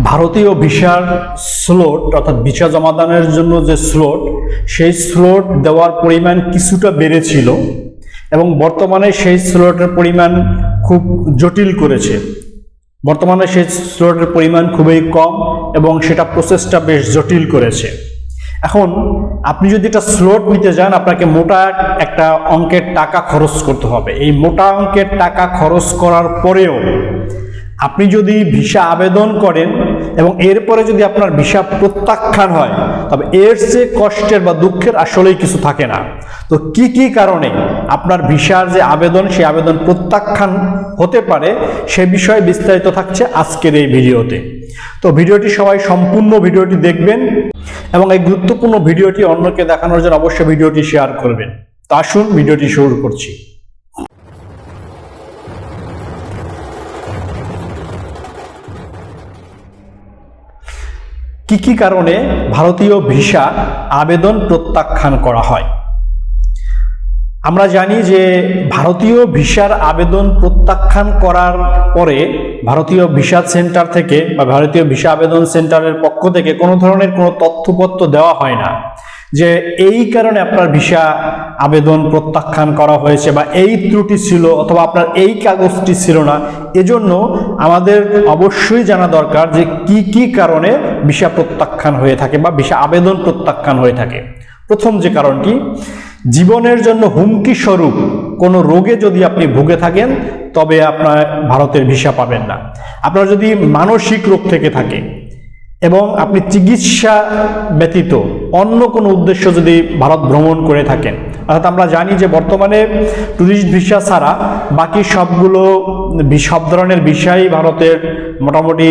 ভারতীয় ভিসার স্লোট অর্থাৎ ভিসা জমাদানের জন্য যে স্লোট সেই স্লোট দেওয়ার পরিমাণ কিছুটা বেড়েছিল এবং বর্তমানে সেই স্লোটের পরিমাণ খুব জটিল করেছে। বর্তমানে সেই স্লোটের পরিমাণ খুবই কম এবং সেটা প্রসেসটা বেশ জটিল করেছে। এখন আপনি যদি একটা স্লোট নিতে যান, আপনাকে মোটা একটা অঙ্কের টাকা খরচ করতে হবে। এই মোটা অঙ্কের টাকা খরচ করার পরেও আপনি যদি ভিসা আবেদন করেন এবং এরপরে যদি আপনার ভিসা প্রত্যাখ্যান হয়, তবে এর চেয়ে কষ্টের বা দুঃখের আসলেই কিছু থাকে না। তো কি কি কারণে আপনার ভিসার যে আবেদন, সেই আবেদন প্রত্যাখ্যান হতে পারে, সে বিষয়ে বিস্তারিত থাকছে আজকের এই ভিডিওতে। তো ভিডিওটি সবাই সম্পূর্ণ ভিডিওটি দেখবেন এবং এই গুরুত্বপূর্ণ ভিডিওটি অন্যকে দেখানোর জন্য অবশ্যই ভিডিওটি শেয়ার করবেন। তো আসুন, ভিডিওটি শুরু করছি। কি কি কারণে ভারতীয় ভিসা আবেদন প্রত্যাখ্যান করা হয়? আমরা জানি যে ভারতীয় ভিসার আবেদন প্রত্যাখ্যান করার পরে ভারতীয় ভিসা সেন্টার থেকে বা ভারতীয় ভিসা আবেদন সেন্টারের পক্ষ থেকে কোনো ধরনের কোনো তথ্যপত্র দেওয়া হয় না। যে এই কারণে আপনার ভিসা আবেদন প্রত্যাখ্যান করা হয়েছে বা এই ত্রুটি ছিল অথবা আপনার এই কাগজটি ছিল না, এজন্য আমাদের অবশ্যই জানা দরকার যে কি কি কারণে ভিসা প্রত্যাখ্যান হয়ে থাকে বা ভিসা আবেদন প্রত্যাখ্যান হয়ে থাকে। প্রথম যে কারণটি, জীবনের জন্য হুমকি স্বরূপ কোনো রোগে যদি আপনি ভুগে থাকেন, তবে আপনার ভারতের ভিসা পাবেন না। আপনার যদি মানসিক রোগ থেকে থাকে এবং আপনি চিকিৎসা ব্যতীত অন্য কোনো উদ্দেশ্য যদি ভারত ভ্রমণ করে থাকেন, অর্থাৎ আমরা জানি যে বর্তমানে ট্যুরিস্ট ভিসা ছাড়া বাকি সবগুলো সব ধরনের বিষয়ই ভারতের মোটামুটি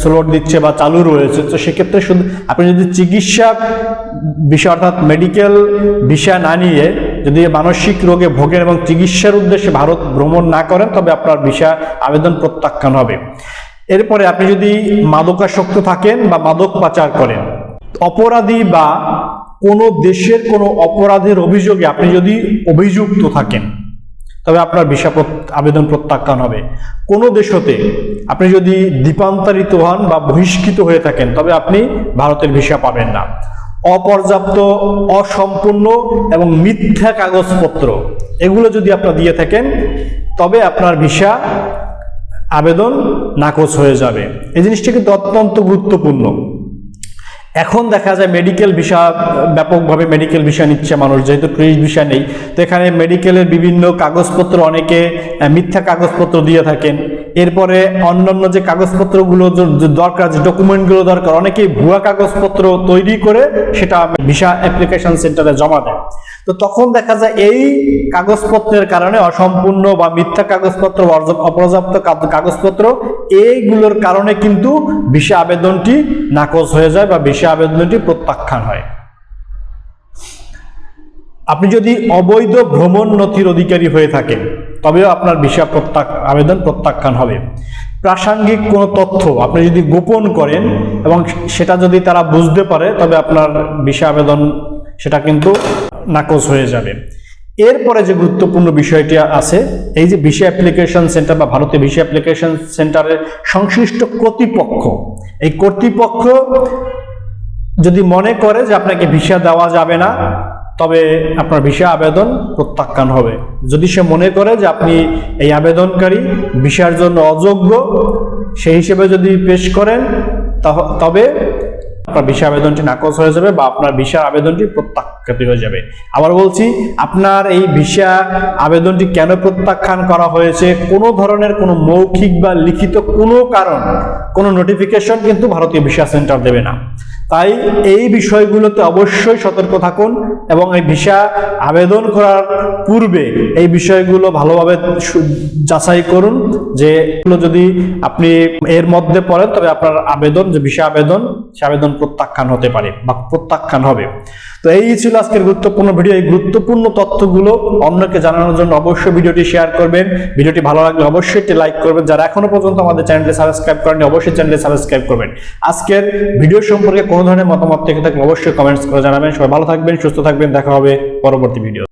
স্লোট দিচ্ছে বা চালু রয়েছে। তো সেক্ষেত্রে শুধু আপনি যদি চিকিৎসা বিষয়, অর্থাৎ মেডিকেল ভিসা না নিয়ে যদি মানসিক রোগে ভোগেন এবং চিকিৎসার উদ্দেশ্যে ভারত ভ্রমণ না করেন, তবে আপনার ভিসা আবেদন প্রত্যাখ্যান হবে। এরপরে আপনি যদি মাদকাসক্ত থাকেন বা মাদক পাচার করেন অপরাধী বা কোনো দেশের কোনো অপরাধের অভিযোগে আপনি যদি অভিযুক্ত থাকেন, তবে আপনার ভিসা আবেদন প্রত্যাখ্যান হবে। কোনো দেশতে আপনি যদি দ্বীপান্তরিত হন বা বহিষ্কৃত হয়ে থাকেন, তবে আপনি ভারতের ভিসা পাবেন না। অপর্যাপ্ত, অসম্পূর্ণ এবং মিথ্যা কাগজপত্র, এগুলো যদি আপনার দিয়ে থাকেন, তবে আপনার ভিসা আবেদন নাকচ হয়ে যাবে। এই জিনিসটা কিন্তু অত্যন্ত গুরুত্বপূর্ণ। এখন দেখা যায় মেডিকেল বিষয় ব্যাপকভাবে মেডিকেল বিষয় নিচ্ছে মানুষ, যেহেতু টুরিস্ট বিষয় নেই। তো এখানে মেডিকেলের বিভিন্ন কাগজপত্র অনেকে মিথ্যা কাগজপত্র দিয়ে থাকেন। এরপরে অন্যান্য যে কাগজপত্রগুলো দরকার, যে ডকুমেন্টগুলো দরকার, অনেকেই ভুয়া কাগজপত্র তৈরি করে সেটা ভিসা অ্যাপ্লিকেশন সেন্টারে জমা দেয়। তো তখন দেখা যায় এই কাগজপত্রের কারণে অসম্পূর্ণ বা মিথ্যা কাগজপত্র অপর্যাপ্ত কাগজপত্র, এইগুলোর কারণে কিন্তু ভিসা আবেদনটি নাকচ হয়ে যায় বা ভিসা আবেদনটি প্রত্যাখ্যান হয়। আপনি যদি অবৈধ ভ্রমণ নথির অধিকারী হয়ে থাকেন তবেও আপনার ভিসা প্রত্যাখ আবেদন প্রত্যাখ্যান হবে। প্রাসঙ্গিক কোনো তথ্য আপনি যদি গোপন করেন এবং সেটা যদি তারা বুঝতে পারে, তবে আপনার ভিসা আবেদন সেটা কিন্তু নাকচ হয়ে যাবে। এরপরে যে গুরুত্বপূর্ণ বিষয়টি আছে, এই যে ভিসা অ্যাপ্লিকেশন সেন্টার বা ভারতীয় ভিসা অ্যাপ্লিকেশন সেন্টারের সংশ্লিষ্ট কর্তৃপক্ষ, এই কর্তৃপক্ষ যদি মনে করে যে আপনাকে ভিসা দেওয়া যাবে না তবে আপনার ভিসা আবেদন প্রত্যাখ্যান হবে। যদি সে মনে করে যে আপনি এই আবেদনকারী ভিসার জন্য অযোগ্য সেই হিসেবে যদি পেশ করেন তবে আপনার ভিসা আবেদনটি নাকচ হয়ে যাবে বা আপনার ভিসা আবেদনটি প্রত্যাখ্যাত হয়ে যাবে। আবার বলছি, আপনার এই ভিসা আবেদনটি কেন প্রত্যাখ্যান করা হয়েছে? কোনো ধরনের কোনো মৌখিক বা লিখিত কোনো কারণ, কোনো নোটিফিকেশন কিন্তু ভারতীয় ভিসা সেন্টার দেবে না। তাই এই বিষয়গুলোতে অবশ্যই সতর্ক থাকুন এবং এই ভিসা আবেদন করার পূর্বে এই বিষয়গুলো ভালোভাবে যাচাই করুন যে যদি আপনি এর মধ্যে পড়েন, তবে আপনার আবেদন, যে ভিসা আবেদন সে আবেদন প্রত্যাখ্যান হতে পারে বা প্রত্যাখ্যান হবে। তো এই ছিল আজকের গুরুত্বপূর্ণ ভিডিও। এই গুরুত্বপূর্ণ তথ্যগুলো অন্যকে জানানোর জন্য অবশ্যই ভিডিওটি শেয়ার করবেন। ভিডিওটি ভালো লাগলে অবশ্যই একটি লাইক করবেন। যারা এখনও পর্যন্ত আমাদের চ্যানেলটি সাবস্ক্রাইব করেননি, অবশ্যই চ্যানেলটি সাবস্ক্রাইব করবেন। আজকের ভিডিও সম্পর্কে কোনো ধরনের মতামত থেকে থাকলে অবশ্যই কমেন্টস করে জানাবেন। সবাই ভালো থাকবেন, সুস্থ থাকবেন। দেখা হবে পরবর্তী ভিডিও